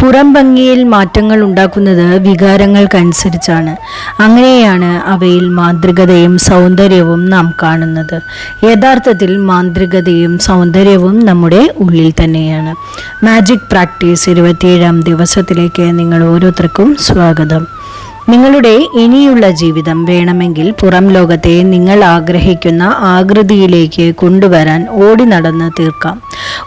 പുറം ഭംഗിയിൽ മാറ്റങ്ങൾ ഉണ്ടാക്കുന്നത് വികാരങ്ങൾക്കനുസരിച്ചാണ്. അങ്ങനെയാണ് അവയിൽ മാന്ത്രികതയും സൗന്ദര്യവും നാം കാണുന്നത്. യഥാർത്ഥത്തിൽ മാന്ത്രികതയും സൗന്ദര്യവും നമ്മുടെ ഉള്ളിൽ തന്നെയാണ്. മാജിക് പ്രാക്ടീസ് ഇരുപത്തിയേഴാം ദിവസത്തിലേക്ക് നിങ്ങൾ ഓരോരുത്തർക്കും സ്വാഗതം. നിങ്ങളുടെ ഇനിയുള്ള ജീവിതം വേണമെങ്കിൽ പുറം ലോകത്തെ നിങ്ങൾ ആഗ്രഹിക്കുന്ന ആകൃതിയിലേക്ക് കൊണ്ടുവരാൻ ഓടി നടന്ന് തീർക്കാം.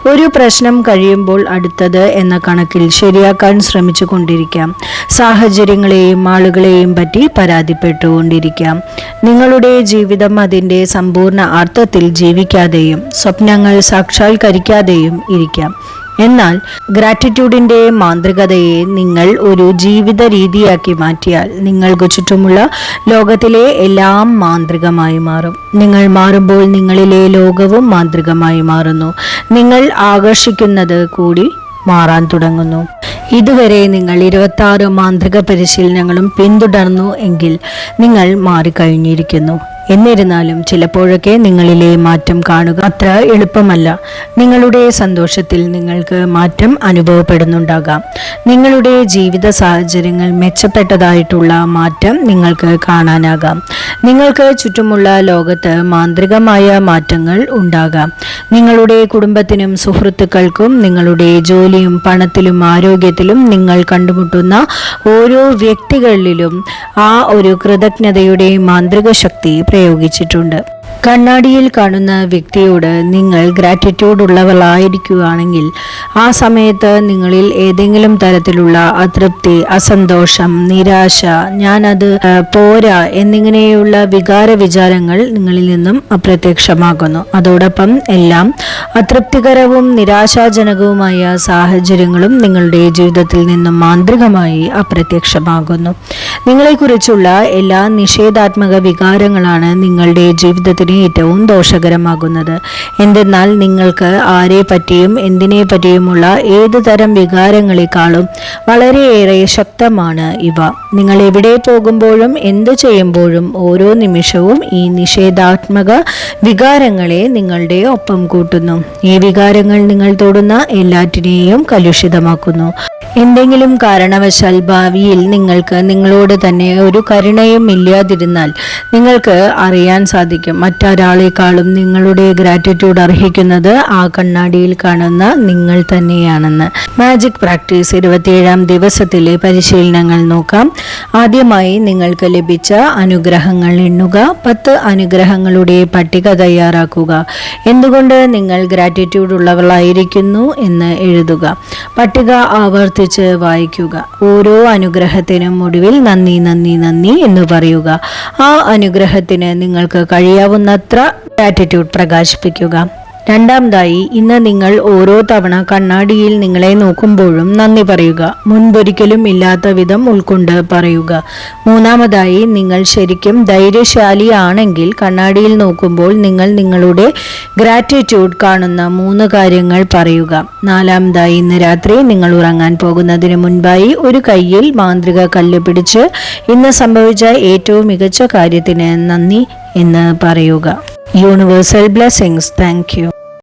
ഒരു പ്രശ്നം കഴിയുമ്പോൾ അടുത്തത് എന്ന കണക്കിൽ ശരിയാക്കാൻ ശ്രമിച്ചു കൊണ്ടിരിക്കാം. സാഹചര്യങ്ങളെയും ആളുകളെയും പറ്റി പരാതിപ്പെട്ടുകൊണ്ടിരിക്കാം. നിങ്ങളുടെ ജീവിതം അതിന്റെ സമ്പൂർണ അർത്ഥത്തിൽ ജീവിക്കാതെയും സ്വപ്നങ്ങൾ സാക്ഷാത്കരിക്കാതെയും ഇരിക്കാം. എന്നാൽ ഗ്രാറ്റിറ്റ്യൂഡിന്റെ മാന്ത്രികതയെ നിങ്ങൾ ഒരു ജീവിത രീതിയാക്കി മാറ്റിയാൽ നിങ്ങൾക്ക് ചുറ്റുമുള്ള ലോകത്തിലെ എല്ലാം മാന്ത്രികമായി മാറും. നിങ്ങൾ മാറുമ്പോൾ നിങ്ങളിലെ ലോകവും മാന്ത്രികമായി മാറുന്നു. നിങ്ങൾ ആകർഷിക്കുന്നത് കൂടി മാറാൻ തുടങ്ങുന്നു. ഇതുവരെ നിങ്ങൾ ഇരുപത്തി മാന്ത്രിക പരിശീലനങ്ങളും പിന്തുടർന്നു എങ്കിൽ നിങ്ങൾ മാറിക്കഴിഞ്ഞിരിക്കുന്നു. എന്നിരുന്നാലും ചിലപ്പോഴൊക്കെ നിങ്ങളിലെ മാറ്റം കാണുക അത്ര എളുപ്പമല്ല. നിങ്ങളുടെ സന്തോഷത്തിൽ നിങ്ങൾക്ക് മാറ്റം അനുഭവപ്പെടുന്നുണ്ടാകാം. നിങ്ങളുടെ ജീവിത സാഹചര്യങ്ങൾ മെച്ചപ്പെട്ടതായിട്ടുള്ള മാറ്റം നിങ്ങൾക്ക് കാണാനാകാം. നിങ്ങൾക്ക് ചുറ്റുമുള്ള ലോകത്ത് മാന്ത്രികമായ മാറ്റങ്ങൾ ഉണ്ടാകാം. നിങ്ങളുടെ കുടുംബത്തിനും സുഹൃത്തുക്കൾക്കും നിങ്ങളുടെ ജോലിയും പണത്തിലും ആരോഗ്യത്തിലും നിങ്ങൾ കണ്ടുമുട്ടുന്ന ഓരോ വ്യക്തികളിലും ആ ഒരു കൃതജ്ഞതയുടെ മാന്ത്രിക ശക്തി പ്രയോഗിച്ചിട്ടുണ്ട്. കണ്ണാടിയിൽ കാണുന്ന വ്യക്തിയോട് നിങ്ങൾ ഗ്രാറ്റിറ്റ്യൂഡ് ഉള്ളവളായിരിക്കുകയാണെങ്കിൽ ആ സമയത്ത് നിങ്ങളിൽ ഏതെങ്കിലും തരത്തിലുള്ള അതൃപ്തി അസന്തോഷം നിരാശ ഞാനത് പോരാ എന്നിങ്ങനെയുള്ള വികാര വിചാരങ്ങൾ നിങ്ങളിൽ നിന്നും അപ്രത്യക്ഷമാകുന്നു. അതോടൊപ്പം എല്ലാം അതൃപ്തികരവും നിരാശാജനകവുമായ സാഹചര്യങ്ങളും നിങ്ങളുടെ ജീവിതത്തിൽ നിന്നും മാന്ത്രികമായി അപ്രത്യക്ഷമാകുന്നു. നിങ്ങളെക്കുറിച്ചുള്ള എല്ലാ നിഷേധാത്മക വികാരങ്ങളാണ് നിങ്ങളുടെ ജീവിതത്തിന് ഏറ്റവും ദോഷകരമാകുന്നത്. എന്തെന്നാൽ നിങ്ങൾക്ക് ആരെ പറ്റിയും എന്തിനെ പറ്റിയുമുള്ള ഏതു തരം വികാരങ്ങളെക്കാളും വളരെയേറെ ശക്തമാണ് ഇവ. നിങ്ങൾ എവിടെ പോകുമ്പോഴും എന്തു ചെയ്യുമ്പോഴും ഓരോ നിമിഷവും ഈ നിഷേധാത്മക വികാരങ്ങളെ നിങ്ങളുടെ ഒപ്പം കൂട്ടുന്നു. ഈ വികാരങ്ങൾ നിങ്ങൾ തൊടുന്ന എല്ലാറ്റിനെയും കലുഷിതമാക്കുന്നു. എന്തെങ്കിലും കാരണവശാൽ ഭാവിയിൽ നിങ്ങൾക്ക് നിങ്ങളോട് തന്നെ ഒരു കരുണയും ഇല്ലാതിരുന്നാൽ നിങ്ങൾക്ക് അറിയാൻ സാധിക്കും. മറ്റൊരാളെക്കാളും നിങ്ങളുടെ ഗ്രാറ്റിറ്റ്യൂഡ് അർഹിക്കുന്നത് ആ കണ്ണാടിയിൽ കാണുന്ന നിങ്ങൾ തന്നെയാണെന്ന്. മാജിക് പ്രാക്ടീസ് ഇരുപത്തിയേഴാം ദിവസത്തിലെ പരിശീലനങ്ങൾ നോക്കാം. ആദ്യമായി നിങ്ങൾക്ക് ലഭിച്ച അനുഗ്രഹങ്ങൾ എണ്ണുക പത്ത് അനുഗ്രഹങ്ങളുടെ പട്ടിക തയ്യാറാക്കുക. എന്തുകൊണ്ട് നിങ്ങൾ ഗ്രാറ്റിറ്റ്യൂഡ് ഉള്ളവളായിരിക്കുന്നു എന്ന് എഴുതുക. പട്ടിക ആവർത്തിച്ച് വായിക്കുക. ഓരോ അനുഗ്രഹത്തിനും ഒടുവിൽ നന്ദി നന്ദി നന്ദി എന്ന് പറയുക. ആ അനുഗ്രഹത്തിന് നിങ്ങൾക്ക് കഴിയാവുന്നത്ര ഗ്രാറ്റിറ്റ്യൂഡ് പ്രകാശിപ്പിക്കുക. രണ്ടാമതായി ഇന്ന് നിങ്ങൾ ഓരോ തവണ കണ്ണാടിയിൽ നിങ്ങളെ നോക്കുമ്പോഴും നന്ദി പറയുക. മുൻപൊരിക്കലും ഇല്ലാത്ത വിധം ഉൾക്കൊണ്ട് പറയുക. മൂന്നാമതായി നിങ്ങൾ ശരിക്കും ധൈര്യശാലിയാണെങ്കിൽ കണ്ണാടിയിൽ നോക്കുമ്പോൾ നിങ്ങൾ നിങ്ങളുടെ ഗ്രാറ്റിറ്റ്യൂഡ് കാണുന്ന മൂന്ന് കാര്യങ്ങൾ പറയുക. നാലാമതായി ഇന്ന് രാത്രി നിങ്ങൾ ഉറങ്ങാൻ പോകുന്നതിന് മുൻപായി ഒരു കയ്യിൽ മാന്ത്രിക കല്ല് പിടിച്ച് ഇന്ന് സംഭവിച്ച ഏറ്റവും മികച്ച കാര്യത്തിന് നന്ദി എന്ന് പറയുക. universal blessings. Thank you.